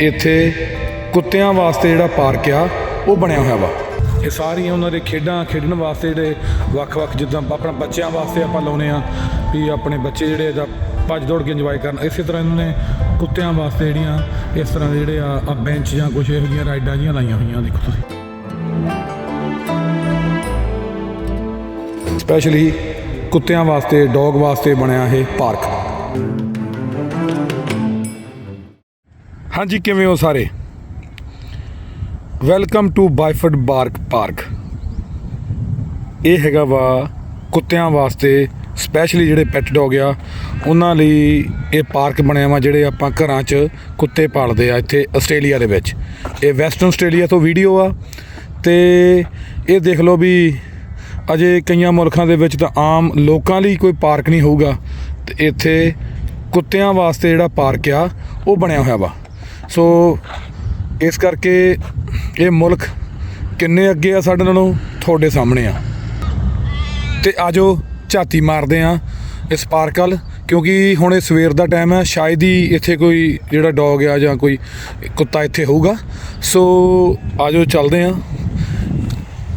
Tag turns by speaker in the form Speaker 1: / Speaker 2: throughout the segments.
Speaker 1: ਇੱਥੇ ਕੁੱਤਿਆਂ ਵਾਸਤੇ ਜਿਹੜਾ ਪਾਰਕ ਆ, ਉਹ ਬਣਿਆ ਹੋਇਆ ਵਾ। ਇਹ ਸਾਰੀਆਂ ਉਹਨਾਂ ਦੇ ਖੇਡਾਂ ਖੇਡਣ ਵਾਸਤੇ ਜਿਹੜੇ ਵੱਖ-ਵੱਖ ਜਿੱਦਾਂ ਆਪਣਾ ਬੱਚਿਆਂ ਵਾਸਤੇ ਆਪਾਂ ਲਾਉਨੇ ਆ ਵੀ ਆਪਣੇ ਬੱਚੇ ਜਿਹੜੇ ਇਹਦਾ ਭੱਜ ਦੌੜ ਕੇ ਇੰਜੋਏ ਕਰਨ। ਇਸੇ ਤਰ੍ਹਾਂ ਇਹਨਾਂ ਨੇ ਕੁੱਤਿਆਂ ਵਾਸਤੇ ਜਿਹੜੀਆਂ, ਇਸ ਤਰ੍ਹਾਂ ਦੇ ਜਿਹੜੇ ਆ ਆ ਬੈਂਚ ਜਾਂ ਕੁਝ ਇਹੋ ਜਿਹੀਆਂ ਰਾਈਡਾਂ ਜੀਆਂ ਲਾਈਆਂ ਹੋਈਆਂ, ਦੇਖੋ ਤੁਸੀਂ। ਸਪੈਸ਼ਲੀ ਕੁੱਤਿਆਂ ਵਾਸਤੇ ਡੌਗ ਵਾਸਤੇ ਬਣਿਆ ਇਹ ਪਾਰਕ। ਹਾਂਜੀ, ਕਿਵੇਂ ਹੋ ਸਾਰੇ? Welcome to Byford Bark Park ਇਹ ਹੈਗਾ ਵਾ ਕੁੱਤਿਆਂ ਵਾਸਤੇ ਸਪੈਸ਼ਲੀ ਜਿਹੜੇ ਪੈਟ ਡੌਗ ਆ, ਉਹਨਾਂ ਲਈ ਇਹ ਪਾਰਕ ਬਣਿਆ ਵਾ ਜਿਹੜੇ ਆਪਾਂ ਘਰਾਂ 'ਚ ਕੁੱਤੇ ਪਾਲਦੇ ਆ ਇੱਥੇ ਆਸਟ੍ਰੇਲੀਆ ਦੇ ਵਿੱਚ। ਇਹ ਵੈਸਟਰਨ ਆਸਟ੍ਰੇਲੀਆ ਤੋਂ ਵੀਡੀਓ ਆ ਤੇ ਇਹ ਦੇਖ ਲਓ ਵੀ ਅਜੇ ਕਈਆਂ ਮੁਲਕਾਂ ਦੇ ਵਿੱਚ ਤਾਂ ਆਮ ਲੋਕਾਂ ਲਈ ਕੋਈ ਪਾਰਕ ਨਹੀਂ ਹੋਊਗਾ ਤੇ ਇੱਥੇ ਕੁੱਤਿਆਂ ਵਾਸਤੇ ਜਿਹੜਾ ਪਾਰਕ ਆ, ਉਹ ਬਣਿਆ ਹੋਇਆ ਵਾ। ਸੋ ਇਸ ਕਰਕੇ ਇਹ ਮੁਲਕ ਕਿੰਨੇ ਅੱਗੇ ਆ ਸਾਡੇ ਨਾਲੋਂ? ਤੁਹਾਡੇ ਸਾਹਮਣੇ ਆ। ਤੇ ਆਜੋ ਝਾਤੀ ਮਾਰਦੇ ਆ ਇਸ ਪਾਰਕ ਵੱਲ, ਕਿਉਂਕਿ ਹੁਣ ਇਹ ਸਵੇਰ ਦਾ ਟਾਈਮ ਹੈ ਸ਼ਾਇਦ ਹੀ ਇੱਥੇ ਕੋਈ ਜਿਹੜਾ ਡੌਗ ਆ ਜਾਂ ਕੋਈ ਕੁੱਤਾ ਇੱਥੇ ਹੋਊਗਾ। ਸੋ ਆਜੋ ਚੱਲਦੇ ਆ।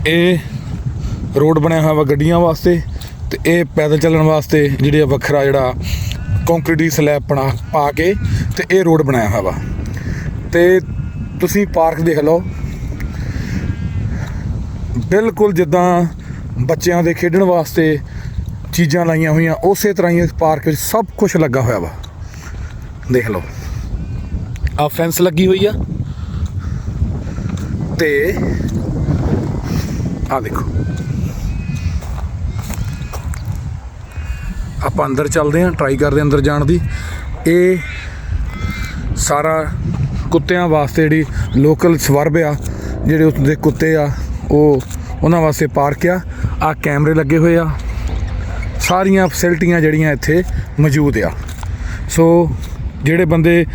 Speaker 1: ਇਹ ਰੋਡ ਬਣਿਆ ਹੋਇਆ ਵਾ ਗੱਡੀਆਂ ਵਾਸਤੇ ਤੇ ਇਹ ਪੈਦਲ ਚੱਲਣ ਵਾਸਤੇ ਜਿਹੜੇ ਆ ਵੱਖਰਾ ਜਿਹੜਾ ਕੰਕਰੀਟ ਦੀ ਸਲੈਬ ਬਣਾ ਪਾ ਕੇ ਤੇ ਇਹ ਰੋਡ ਬਣਾਇਆ ਹੋਇਆ ਵਾ। ਤੇ ਤੁਸੀਂ ਪਾਰਕ ਦੇਖ ਲਓ। ਬਿਲਕੁਲ ਜਿੱਦਾਂ ਬੱਚਿਆਂ ਦੇ ਖੇਡਣ ਵਾਸਤੇ ਚੀਜ਼ਾਂ ਲਾਈਆਂ ਹੋਈਆਂ, ਉਸੇ ਤਰ੍ਹਾਂ ਹੀ ਇਸ ਪਾਰਕ ਵਿੱਚ ਸਭ ਕੁਝ ਲੱਗਾ ਹੋਇਆ ਵਾ। ਦੇਖ ਲਓ। ਆ ਫੈਂਸ ਲੱਗੀ ਹੋਈ ਆ। ਤੇ ਆ ਦੇਖੋ। ਆਪਾਂ ਅੰਦਰ ਚੱਲਦੇ ਹਾਂ ਟਰਾਈ ਕਰਦੇ ਹਾਂ ਅੰਦਰ ਜਾਣ ਦੀ। ਇਹ ਸਾਰਾ ਕੁੱਤਿਆਂ ਵਾਸਤੇ ਜਿਹੜੀ ਲੋਕਲ ਸਵਰਬ ਆ, ਜਿਹੜੇ ਉਸ ਦੇ ਕੁੱਤੇ ਆ, ਉਹ ਉਹਨਾਂ ਵਾਸਤੇ ਪਾਰਕ ਆ। ਆ ਕੈਮਰੇ ਲੱਗੇ ਹੋਏ ਆ। ਸਾਰੀਆਂ ਫੈਸਿਲਿਟੀਆਂ ਜਿਹੜੀਆਂ ਇੱਥੇ ਮੌਜੂਦ ਆ। ਸੋ ਜਿਹੜੇ ਬੰਦੇ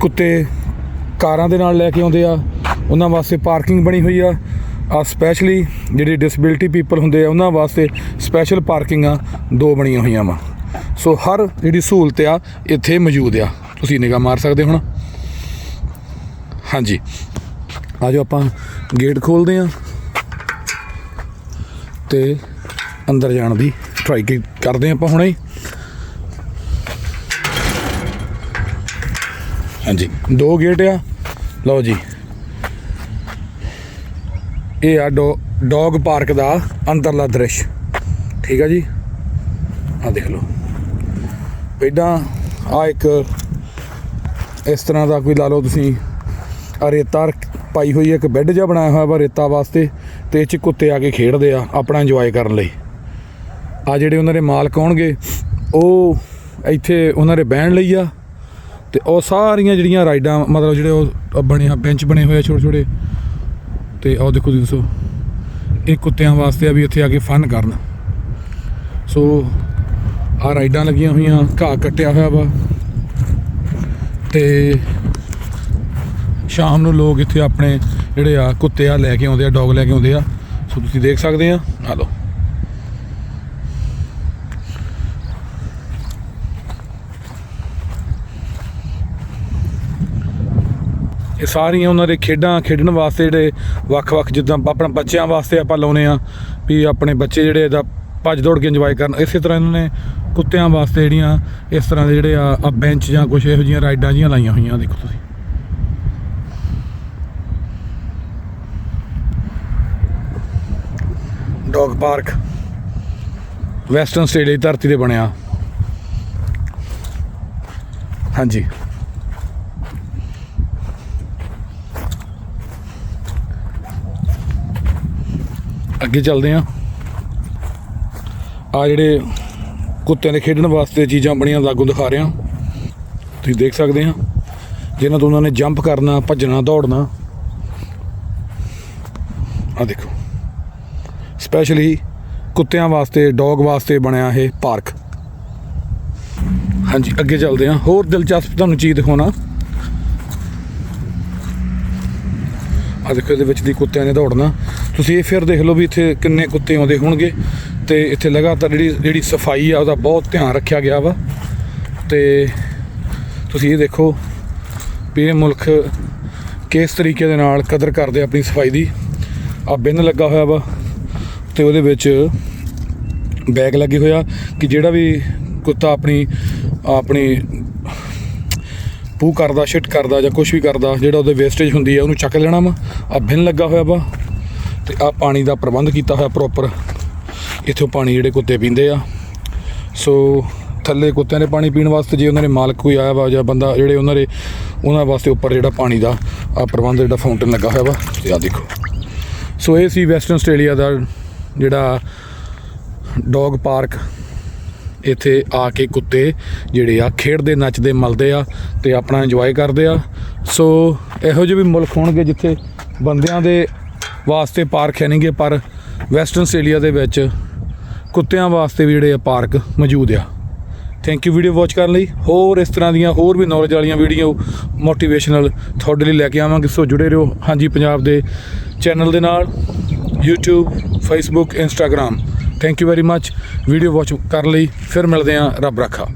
Speaker 1: ਕੁੱਤੇ ਕਾਰਾਂ ਦੇ ਨਾਲ ਲੈ ਕੇ ਆਉਂਦੇ ਆ, ਉਹਨਾਂ ਵਾਸਤੇ ਪਾਰਕਿੰਗ ਬਣੀ ਹੋਈ ਆ। ਆ ਸਪੈਸ਼ਲੀ ਜਿਹੜੇ ਡਿਸੇਬਿਲਟੀ ਪੀਪਲ ਹੁੰਦੇ ਆ, ਉਹਨਾਂ ਵਾਸਤੇ ਸਪੈਸ਼ਲ ਪਾਰਕਿੰਗਾਂ ਦੋ ਬਣੀਆਂ ਹੋਈਆਂ ਵਾ। ਸੋ ਹਰ ਜਿਹੜੀ ਸਹੂਲਤ ਆ, ਇੱਥੇ ਮੌਜੂਦ ਆ। ਤੁਸੀਂ ਨਿਗਾਹ ਮਾਰ ਸਕਦੇ ਹੁਣ। ਹਾਂਜੀ। ਆਜੋ ਆਪਾਂ ਗੇਟ ਖੋਲਦੇ ਆ ਤੇ ਅੰਦਰ ਜਾਣ ਦੀ ਟਰਾਈ ਕਰਦੇ ਹਾਂ ਆਪਾਂ ਹੁਣੇ। ਹਾਂਜੀ, ਦੋ ਗੇਟ ਆ। ਲਓ ਜੀ। ਇਹ ਆ ਡੌਗ ਪਾਰਕ ਦਾ ਅੰਦਰਲਾ ਦ੍ਰਿਸ਼। ਠੀਕ ਆ ਜੀ? ਆ ਦੇਖ ਲਓ। ਪਹਿਲਾਂ ਆ ਇੱਕ ਇਸ ਤਰ੍ਹਾਂ ਦਾ ਕੋਈ ਲਾ ਲਓ ਤੁਸੀਂ ਰੇਤਾ ਪਾਈ ਹੋਈ ਇੱਕ ਬੈੱਡ ਜਿਹਾ ਬਣਾਇਆ ਹੋਇਆ ਵਾ ਰੇਤਾ ਵਾਸਤੇ ਤੇ ਇਹ 'ਚ ਕੁੱਤੇ ਆ ਕੇ ਖੇਡਦੇ ਆ ਆਪਣਾ ਇੰਜੋਏ ਕਰਨ ਲਈ। ਆ ਜਿਹੜੇ ਉਹਨਾਂ ਦੇ ਮਾਲਕ ਆਉਣਗੇ, ਉਹ ਇੱਥੇ ਉਹਨਾਂ ਦੇ ਬਹਿਣ ਲਈ ਆ ਤੇ ਉਹ ਸਾਰੀਆਂ ਜਿਹੜੀਆਂ ਰਾਈਡਾਂ, ਮਤਲਬ ਜਿਹੜੇ ਉਹ ਬਣੇ ਆ ਬੈਂਚ ਬਣੇ ਹੋਏ ਆ ਛੋਟੇ ਛੋਟੇ, ਤੇ ਆਹ ਦੇਖੋ ਤੁਸੀਂ ਦੱਸੋ, ਇਹ ਕੁੱਤਿਆਂ ਵਾਸਤੇ ਆ ਵੀ ਇੱਥੇ ਆ ਕੇ ਫਨ ਕਰਨ। ਸੋ ਆ ਰਾਈਡਾਂ ਲੱਗੀਆਂ ਹੋਈਆਂ, ਘਾਹ ਕੱਟਿਆ ਹੋਇਆ ਵਾ ਤੇ ਸ਼ਾਮ ਨੂੰ ਲੋਕ ਇੱਥੇ ਆਪਣੇ ਜਿਹੜੇ ਆ ਕੁੱਤੇ ਆ ਲੈ ਕੇ ਆਉਂਦੇ ਆ, ਡੌਗ ਲੈ ਕੇ ਆਉਂਦੇ ਆ। ਸੋ ਤੁਸੀਂ ਦੇਖ ਸਕਦੇ ਆ। ਆ ਲਓ। ਇਹ ਸਾਰੀਆਂ ਉਹਨਾਂ ਦੇ ਖੇਡਾਂ, ਖੇਡਣ ਵਾਸਤੇ ਜਿਹੜੇ ਵੱਖ-ਵੱਖ ਜਿੱਦਾਂ ਆਪਣਾ ਬੱਚਿਆਂ ਵਾਸਤੇ ਆਪਾਂ ਲਾਉਨੇ ਆ, ਵੀ ਆਪਣੇ ਬੱਚੇ ਜਿਹੜੇ ਇਹਦਾ ਭੱਜ ਦੌੜ ਕੇ ਇੰਜੋਏ ਕਰਨ। ਇਸੇ ਤਰ੍ਹਾਂ ਇਹਨਾਂ ਨੇ ਕੁੱਤਿਆਂ ਵਾਸਤੇ ਜਿਹੜੀਆਂ ਇਸ ਤਰ੍ਹਾਂ ਦੇ ਜਿਹੜੇ ਆ ਬੈਂਚ ਜਾਂ ਕੁਝ ਇਹੋ ਜਿਹੀਆਂ ਰਾਈਡਾਂ ਜੀਆਂ ਲਾਈਆਂ ਹੋਈਆਂ, ਦੇਖੋ ਤੁਸੀਂ। Dog park. ਵੈਸਟਰਨ ਆਸਟ੍ਰੇਲੀਆ ਦੀ ਧਰਤੀ ਤੇ ਬਣਿਆ। ਹਾਂਜੀ। ਅੱਗੇ ਚੱਲਦੇ ਆ ਆ ਜਿਹੜੇ ਕੁੱਤਿਆਂ ਦੇ ਖੇਡਣ ਵਾਸਤੇ ਚੀਜ਼ਾਂ ਬਣੀਆਂ ਲਾਗੂ ਦਿਖਾ ਰਹੇ ਰਿਹਾ ਤੁਸੀਂ ਦੇਖ ਸਕਦੇ ਆ ਜਿਨ੍ਹਾਂ ਤੋਂ ਉਹਨਾਂ ਨੇ ਜੰਪ ਕਰਨਾ, ਭੱਜਣਾ, ਦੌੜਨਾ। ਆ ਦੇਖੋ। ਸਪੈਸ਼ਲੀ ਕੁੱਤਿਆਂ ਵਾਸਤੇ ਡੌਗ ਵਾਸਤੇ ਬਣਿਆ ਇਹ ਪਾਰਕ ਹਾਂਜੀ, ਅੱਗੇ ਚੱਲਦੇ ਹਾਂ। ਹੋਰ ਦਿਲਚਸਪ ਤੁਹਾਨੂੰ ਚੀਜ਼ ਦਿਖਾਉਣਾ। ਆ ਦੇਖੋ, ਇਹਦੇ ਵਿੱਚ ਦੀ ਕੁੱਤਿਆਂ ਨੇ ਦੌੜਨਾ। ਤੁਸੀਂ ਇਹ ਫਿਰ ਦੇਖ ਲਓ ਵੀ ਇੱਥੇ ਕਿੰਨੇ ਕੁੱਤੇ ਆਉਂਦੇ ਹੋਣਗੇ। ਤੇ ਇੱਥੇ ਲਗਾਤਾਰ ਜਿਹੜੀ ਜਿਹੜੀ ਸਫ਼ਾਈ ਆ, ਉਹਦਾ ਬਹੁਤ ਧਿਆਨ ਰੱਖਿਆ ਗਿਆ ਵਾ। ਤੇ ਤੁਸੀਂ ਇਹ ਦੇਖੋ ਵੀ ਇਹ ਮੁਲਕ ਕਿਸ ਤਰੀਕੇ ਦੇ ਨਾਲ ਕਦਰ ਕਰਦੇ ਆਪਣੀ ਸਫ਼ਾਈ ਦੀ। ਆ ਬਿੰਨ ਲੱਗਾ ਹੋਇਆ ਵਾ। ਤੇ ਉਹਦੇ ਵਿੱਚ ਬੈਗ ਲੱਗੇ ਹੋਇਆ ਕਿ ਜਿਹੜਾ ਵੀ ਕੁੱਤਾ ਆਪਣੀ ਆਪਣੀ ਪੂ ਕਰਦਾ ਸ਼ਿਟ ਕਰਦਾ ਜਾਂ ਕੁਝ ਵੀ ਕਰਦਾ, ਜਿਹੜਾ ਉਹਦੇ ਵੇਸਟੇਜ ਹੁੰਦੀ ਹੈ ਉਹਨੂੰ ਚੱਕ ਲੈਣਾ ਵਾ। ਆ ਬਿਨ ਲੱਗਾ ਹੋਇਆ ਵਾ ਤੇ ਆ ਪਾਣੀ ਦਾ ਪ੍ਰਬੰਧ ਕੀਤਾ ਹੋਇਆ ਪ੍ਰੋਪਰ ਇੱਥੋਂ ਪਾਣੀ ਜਿਹੜੇ ਕੁੱਤੇ ਪੀਂਦੇ ਆ। ਸੋ ਥੱਲੇ ਕੁੱਤਿਆਂ ਦੇ ਪਾਣੀ ਪੀਣ ਵਾਸਤੇ ਜੇ ਉਹਨਾਂ ਦੇ ਮਾਲਕ ਕੋਈ ਆਇਆ ਵਾ ਜਾਂ ਬੰਦਾ ਜਿਹੜੇ ਉਹਨਾਂ ਦੇ, ਉਹਨਾਂ ਵਾਸਤੇ ਉੱਪਰ ਜਿਹੜਾ ਪਾਣੀ ਦਾ ਆ ਪ੍ਰਬੰਧ ਜਿਹੜਾ ਫਾਊਂਟੇਨ ਲੱਗਾ ਹੋਇਆ ਵਾ, ਤੇ ਆ ਦੇਖੋ। ਸੋ ਇਹ ਸੀ ਵੈਸਟਰਨ ਆਸਟ੍ਰੇਲੀਆ ਦਾ ਜਿਹੜਾ ਡੌਗ ਪਾਰਕ ਇੱਥੇ ਆ ਕੇ ਕੁੱਤੇ ਜਿਹੜੇ ਆ ਖੇਡਦੇ, ਨੱਚਦੇ, ਮਲਦੇ ਆ ਤੇ ਆਪਣਾ ਇੰਜੋਏ ਕਰਦੇ ਆ। ਸੋ ਇਹੋ ਜਿਹੇ ਵੀ ਮੁਲਕ ਹੋਣਗੇ ਜਿੱਥੇ ਬੰਦਿਆਂ ਦੇ ਵਾਸਤੇ ਪਾਰਕ ਹੈ ਨਹੀਂਗੇ, ਪਰ ਵੈਸਟਰਨ ਆਸਟ੍ਰੇਲੀਆ ਦੇ ਵਿੱਚ ਕੁੱਤਿਆਂ ਵਾਸਤੇ ਵੀ ਜਿਹੜੇ ਆ ਪਾਰਕ ਮੌਜੂਦ ਆ। ਥੈਂਕ ਯੂ ਵੀਡੀਓ ਵਾਚ ਕਰਨ ਲਈ। ਹੋਰ ਇਸ ਤਰ੍ਹਾਂ ਦੀਆਂ ਹੋਰ ਵੀ ਨੌਲੇਜ ਵਾਲੀਆਂ ਵੀਡੀਓ ਮੋਟੀਵੇਸ਼ਨਲ ਤੁਹਾਡੇ ਲਈ ਲੈ ਕੇ ਆਵਾਂਗੇ। ਸੋ ਜੁੜੇ ਰਹੋ ਹਾਂਜੀ ਪੰਜਾਬ ਦੇ ਚੈਨਲ ਦੇ ਨਾਲ। YouTube, Facebook, Instagram. Thank you very much video watch ਕਰਨ ਲਈ, ਫਿਰ ਮਿਲਦੇ ਹਾਂ। ਰੱਬ ਰੱਖਾ।